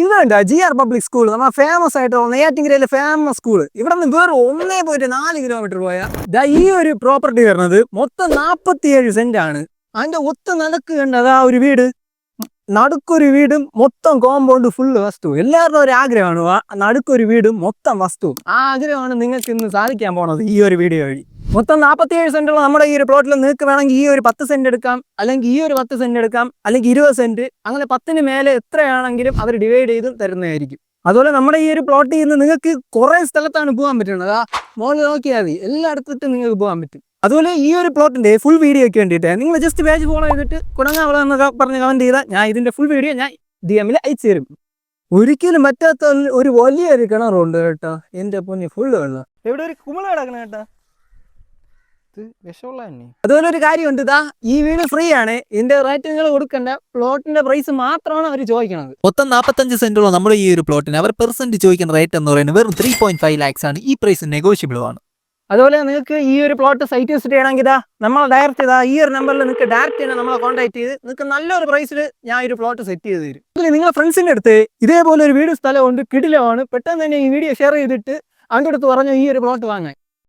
ഇത് വേണ്ട G R public school നമ്മുടെ ഫേമസ് ആയിട്ട് നെയ്യാറ്റിങ്കരയിലെ ഫേമസ് സ്കൂൾ ഇവിടെ നിന്ന് വേറെ ഒന്നേ പോയിട്ട് നാല് കിലോമീറ്റർ പോയാൽ ദാ ഈ ഒരു പ്രോപ്പർട്ടി വരുന്നത് മൊത്തം നാൽപ്പത്തിയേഴ് സെന്റ് ആണ്. അതിന്റെ ഒത്ത നടക്ക് കണ്ടത് അതാ ഒരു വീട്. നടുക്കൊരു വീടും മൊത്തം കോമ്പൗണ്ട് ഫുള്ള് വസ്തു എല്ലാവരുടെ ഒരു ആഗ്രഹമാണ്. ആ നടുക്കൊരു വീടും മൊത്തം വസ്തു ആ ആഗ്രഹമാണ് നിങ്ങൾക്ക് ഇന്ന് സാധിക്കാൻ പോണത് ഈ ഒരു വീഡിയോ വഴി. മൊത്തം നാൽപ്പത്തിയേഴ് സെന്റുള്ള നമ്മുടെ ഈ ഒരു പ്ലോട്ടിൽ നിങ്ങൾക്ക് വേണമെങ്കിൽ ഈ ഒരു പത്ത് സെന്റ് എടുക്കാം അല്ലെങ്കിൽ ഈ ഒരു പത്ത് സെന്റ് എടുക്കാം അല്ലെങ്കിൽ ഇരുപത് സെന്റ് അങ്ങനെ പത്തിന് മേലെ എത്രയാണെങ്കിലും അവർ ഡിവൈഡ് ചെയ്തും തരുന്നതായിരിക്കും. അതുപോലെ നമ്മുടെ ഈ ഒരു പ്ലോട്ടിൽ നിന്ന് നിങ്ങൾക്ക് കുറേ സ്ഥലത്താണ് പോകാൻ പറ്റുന്നത്. ആ മോളിൽ നോക്കിയാൽ മതി. എല്ലായിടത്തിട്ടും നിങ്ങൾക്ക് പോകാൻ പറ്റും. അതുപോലെ ഈ ഒരു പ്ലോട്ടിന്റെ ഫുൾ വീഡിയോ ഒക്കെ വേണ്ടിയിട്ട് നിങ്ങൾ ജസ്റ്റ് പേജ് ഫോളോ ചെയ്തിട്ട് കുടങ്ങാവള എന്നൊക്കെ പറഞ്ഞ് കമന്റ് ചെയ്താൽ ഞാൻ ഇതിന്റെ ഫുൾ വീഡിയോ ഞാൻ ഡി എമ്മിൽ അയച്ചു തരും. ഒരിക്കലും പറ്റാത്ത ഒരു- വലിയൊരു കിണറുണ്ട് കേട്ടോ. എന്റെ പൊന്നി ഫുള്ള് വെള്ളം. എവിടെ ഒരു കുമിള കിടക്കണം കേട്ടാ. അതുപോലെ ഒരു കാര്യമുണ്ട് ഇതാ ഈ വീട് ഫ്രീ ആണ് ഇതിന്റെ റേറ്റ് നിങ്ങൾ കൊടുക്കേണ്ട. പ്ലോട്ടിന്റെ പ്രൈസ് മാത്രമാണ് അവർ ചോദിക്കുന്നത് മൊത്തം നാൽപ്പത്തഞ്ച് സെന്റുള്ള നമ്മുടെ ഈ ഒരു പ്ലോട്ടിന് അവർ പെർസെന്റ് ചോദിക്കുന്ന റേറ്റ് എന്ന് പറയുന്നത് വെറും ത്രീ പോയിന്റ് ഫൈവ് ലാക്സ് ആണ്. ഈ പ്രൈസ് നെഗോഷ്യബിൾ ആണ്. അതുപോലെ നിങ്ങൾക്ക് ഈ ഒരു പ്ലോട്ട് സൈറ്റ് വിസിറ്റ് ചെയ്യണമെങ്കിൽ ഇതാ നമ്മൾ ഡയറക്റ്റ് ഇതാ ഈ ഒരു നമ്പറിൽ നിങ്ങൾക്ക് ഡയറക്റ്റ് ചെയ്യണം നമ്മളെ കോൺടാക്ട് ചെയ്ത് നിങ്ങൾക്ക് നല്ലൊരു പ്രൈസിൽ ഞാൻ ഈ ഒരു പ്ലോട്ട് സെറ്റ് ചെയ്ത് തരും. ഇതിൽ നിങ്ങളുടെ ഫ്രണ്ട്സിന്റെ അടുത്ത് ഇതേപോലെ ഒരു വീട് സ്ഥലമുണ്ട് കിടിലമാണ്. പെട്ടെന്ന് തന്നെ ഈ വീഡിയോ ഷെയർ ചെയ്തിട്ട് അവന്റെ അടുത്ത് പറഞ്ഞു ഈ ഒരു പ്ലോട്ട് വാങ്ങാൻ.